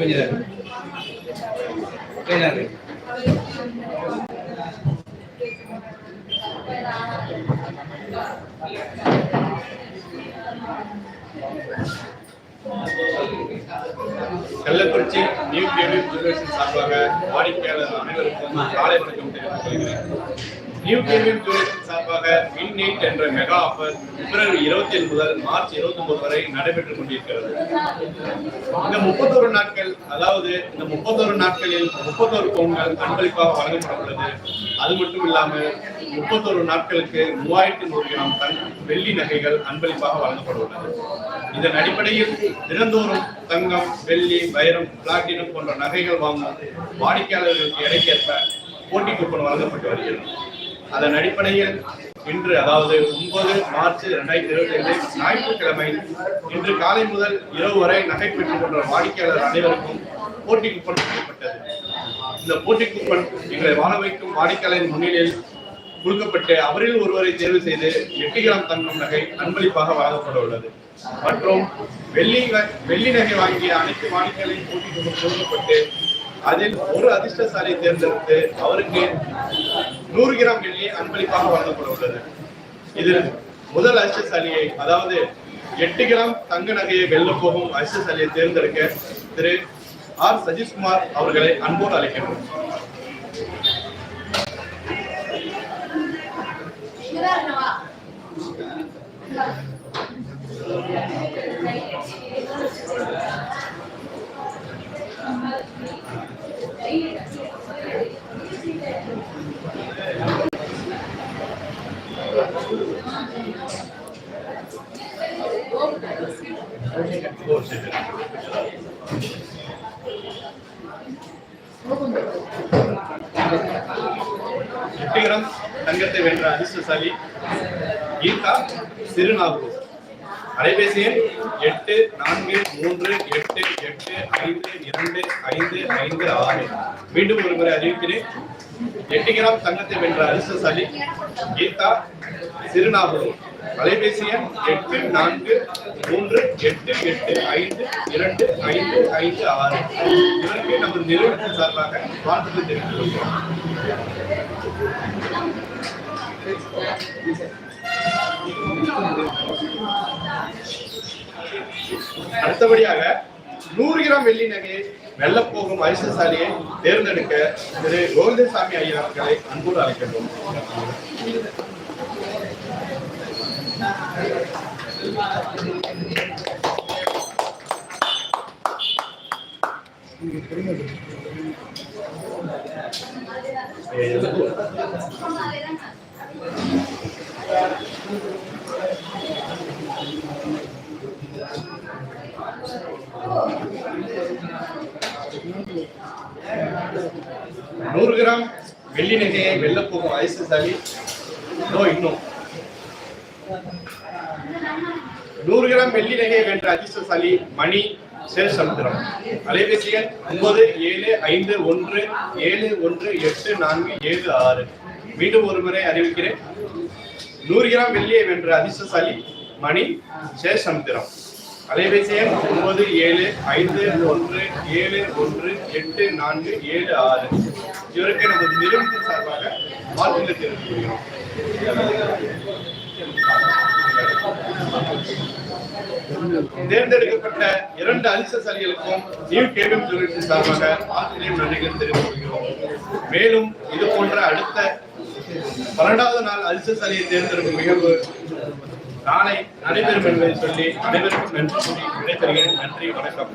கொஞ்சம் நேரம். Kallakurichi new KV ஜுவல்லர்ஸின் சார்பாக வாடிக்கையாளர் அனைவருக்கும் காலை வணக்கம் தெரிவித்துக் கொள்கிறேன் நியூ கேமியம் டூரிசம் சார்பாக வின் நீட் என்ற மெகா ஆஃபர் பிப்ரவரி இருபத்தி ஏழு முதல் மார்ச் இருபத்தி ஒன்பது வரை நடைபெற்றுக் கொண்டிருக்கிறது. இந்த முப்பத்தோரு நாட்கள் அதாவது இந்த முப்பத்தோரு நாட்களில் முப்பத்தோரு பவுன்கள் அன்பளிப்பாக வழங்கப்பட உள்ளது அது மட்டும் இல்லாமல் முப்பத்தோரு நாட்களுக்கு மூவாயிரத்தி நூறு கிராம் தன் வெள்ளி நகைகள் அன்பளிப்பாக வழங்கப்பட உள்ளது இதன் அடிப்படையில் தினந்தோறும் தங்கம் வெள்ளி வைரம் பிளாட்டினம் போன்ற நகைகள் வாங்கும் வாடிக்கையாளர்களுக்கு எடைக்கேற்ப போட்டி கூப்பன் வழங்கப்பட்டு வருகிறது. அதன் அடிப்படையில் இன்று அதாவது ஒன்பது மார்ச் இரண்டாயிரத்தி இருபத்தி ஐந்து ஞாயிற்றுக்கிழமை இன்று காலை முதல் இரவு வரை நகை பெற்றுக் கொண்ட வாடிக்கையாளர் அனைவருக்கும் போட்டி கூப்பன் இந்த போட்டி கூப்பன் எங்களை வாழ வைக்கும் வாடிக்கையாளரின் முன்னிலையில் கொடுக்கப்பட்டு அவரில் ஒருவரை தேர்வு செய்து எட்டு கிராம் தங்கம் நகை அன்பளிப்பாக வழங்கப்பட உள்ளது. மற்றும் வெள்ளி வெள்ளி நகை வாங்கிய அனைத்து வாடிக்கையாளரின் போட்டி கூப்பன் கொடுக்கப்பட்டு அதில் ஒரு அதிர்ஷ்டசாலியை தேர்ந்தெடுத்து அவருக்கு நூறு கிராம் வெள்ளி அன்பளிப்பாக வழங்கப்பட உள்ளது இதில் முதல் அதிர்ஷ்டசாலியை அதாவது எட்டு கிராம் தங்க நகையை வெல்ல போகும் அதிர்ஷ்டசாலியை தேர்ந்தெடுக்க திரு ஆர் சஜீஷ்குமார் அவர்களை அன்போடு அழைக்கிறோம். எட்டு கிராம் தங்கத்தை வென்ற அதிர்ஷ்டசாலி கீதா சிறுநாகூர் அலைபேசி எண் எட்டு நான்கு மூன்று எட்டு எட்டு ஐந்து இரண்டு ஐந்து ஐந்து ஆறு. மீண்டும் ஒரு முறை அறிவிக்கிறேன். எட்டு கிராம் தங்கத்தை வென்ற அதிர்ஷ்டசாலி கீதா சிறுநாகூர் அலைபேசி எண் எட்டு நான்கு மூன்று எட்டு எட்டு ஐந்து இரண்டு ஐந்து ஐந்து ஆறு. இதற்கு நமது நிறுவனத்தின் சார்பாக வாழ்த்துக்கள் தெரிவித்துக் கொள்கிறோம் அடுத்தபடியாக நூறு கிராம் வெள்ளி நகையை வெல்லப் போகும் அதிர்ஷ்டசாலியை தேர்ந்தெடுக்க திரு. கோவிந்தசாமி ஐயர் அவர்களை அன்போடு அழைக்கின்றோம். நூறு கிராம் வெள்ளி நகையை வெள்ளப்போகும் போகும் அதிர்ஷ்டசாலி இதோ இன்னும். நூறு கிராம் வெள்ளி நகையை வென்ற அதிர்ஷ்டசாலி மணி சேஷமுத்திரம் அலைபேசி எண் ஒன்பது ஏழு ஐந்து ஒன்று ஏழு ஒன்று எட்டு நான்கு ஏழு ஆறு. மீண்டும் ஒரு முறை அறிவிக்கிறேன். நூறு கிராம் வெள்ளியை வென்ற அதிர்ஷ்டசாலி மணி சேஷமுத்திரம் அலைபேசி எண் ஒன்பது ஏழு ஐந்து ஒன்று ஏழு ஒன்று எட்டு நான்கு ஏழு ஆறு. இவருக்கு நமது நிறுவனத்தின் சார்பாக வாழ்த்துக்கள் தெரிவித்துக் கொள்கிறோம். தேர்ந்தெடுக்கப்பட்ட இரண்டு அதிர்ஷ்டசாலிகளுக்கும் நியூ கேபிள் ஜுவல்லர்ஸின் சார்பாக ஆசிரியர் நன்றிகள் தெரிவித்துக் கொள்கிறோம் மேலும் இது போன்ற அடுத்த பன்னெண்டாவது நாள் அதிர்ஷ்டசாலியை தேர்ந்தெடுக்கும் நிகழ்வு நாளை நடைபெறும் என்பதை சொல்லி அனைவருக்கும் நன்றி கூறி விடைபெறுகிறேன். நன்றி வணக்கம்.